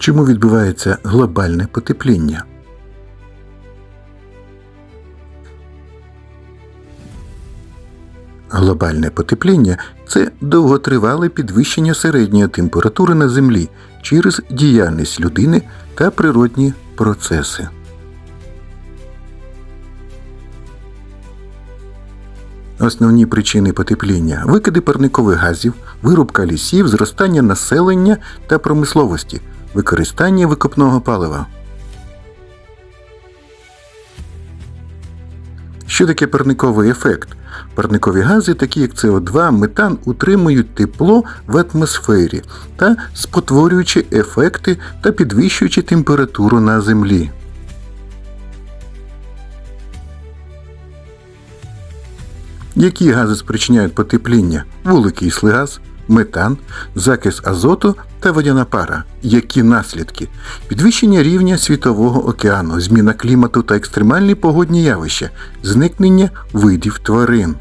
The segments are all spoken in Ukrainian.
Чому відбувається глобальне потепління? Глобальне потепління це довготривале підвищення середньої температури на Землі через діяльність людини та природні процеси. Основні причини потепління викиди парникових газів, вирубка лісів, зростання населення та промисловості, використання викопного палива. Що таке парниковий ефект? Парникові гази, такі як СО2, метан, утримують тепло в атмосфері та спотворюючи ефекти та підвищуючи температуру на землі. Які гази спричиняють потепління? Вуглекислий газ, метан, закис азоту та водяна пара. Які наслідки? Підвищення рівня світового океану, зміна клімату та екстремальні погодні явища, зникнення видів тварин.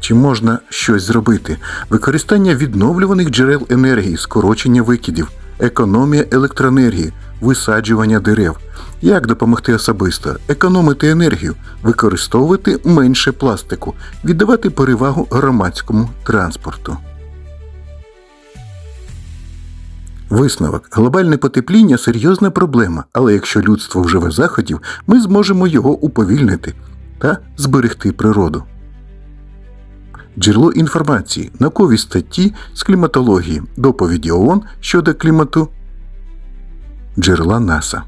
Чи можна щось зробити? Використання відновлюваних джерел енергії, скорочення викидів, економія електроенергії, висаджування дерев. Як допомогти особисто? Економити енергію, використовувати менше пластику, віддавати перевагу громадському транспорту. Висновок. Глобальне потепління серйозна проблема, але якщо людство вживе заходів, ми зможемо його уповільнити та зберегти природу. Джерело інформації, наукові статті з кліматології, доповіді ООН щодо клімату, джерела НАСА.